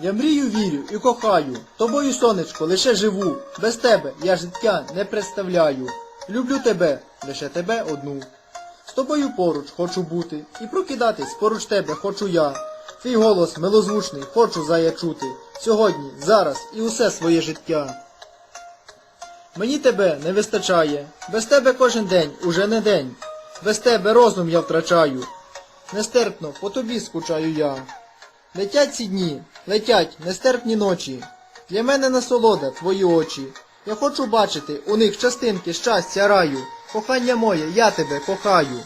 Я мрію, вірю і кохаю, тобою, сонечко, лише живу. Без тебе я життя не представляю. Люблю тебе, лише тебе одну. З тобою поруч хочу бути, і прокидатись поруч тебе хочу я. Твій голос милозвучний, хочу заячути. Сьогодні, зараз і усе своє життя. Мені тебе не вистачає, без тебе кожен день уже не день. Без тебе розум я втрачаю. Нестерпно по тобі скучаю я. Летять ці дні, летять нестерпні ночі. Для мене насолода твої очі. Я хочу бачити у них частинки щастя раю. Кохання моє, я тебе кохаю.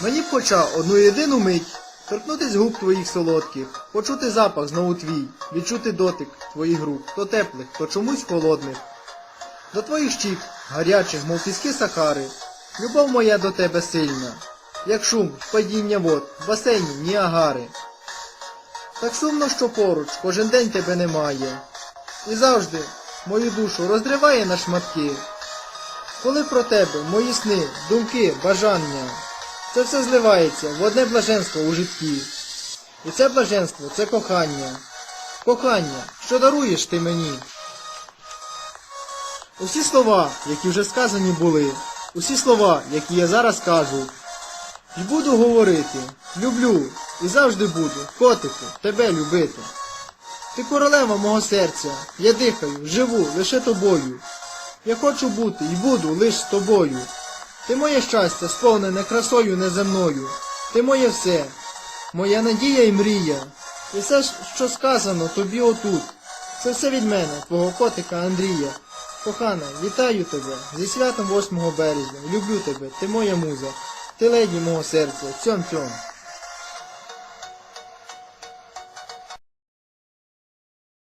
Мені б хоча одну єдину мить торкнутись губ твоїх солодких, почути запах знову твій, відчути дотик твоїх рук, то теплих, то чомусь холодних. До твоїх щік, гарячих, мов піски сахари, любов моя до тебе сильна, як шум, падіння вод, в басейні Ніагари. Так сумно, що поруч кожен день тебе немає, і завжди мою душу розриває на шматки. Коли про тебе мої сни, думки, бажання, це все зливається в одне блаженство у житті. І це блаженство це кохання. Кохання, що даруєш ти мені. Усі слова, які вже сказані були, усі слова, які я зараз кажу, і буду говорити, люблю і завжди буду, котику, тебе любити. Ти королева мого серця, я дихаю, живу лише тобою. Я хочу бути і буду лиш з тобою. Ти моє щастя, сповнене красою неземною. Ти моє все, моя надія і мрія. І все, що сказано тобі отут. Це все від мене, твого котика Андрія. Кохана, вітаю тебе зі святом 8 березня. Люблю тебе, ти моя муза, ти леді мого серця, цьом цьом.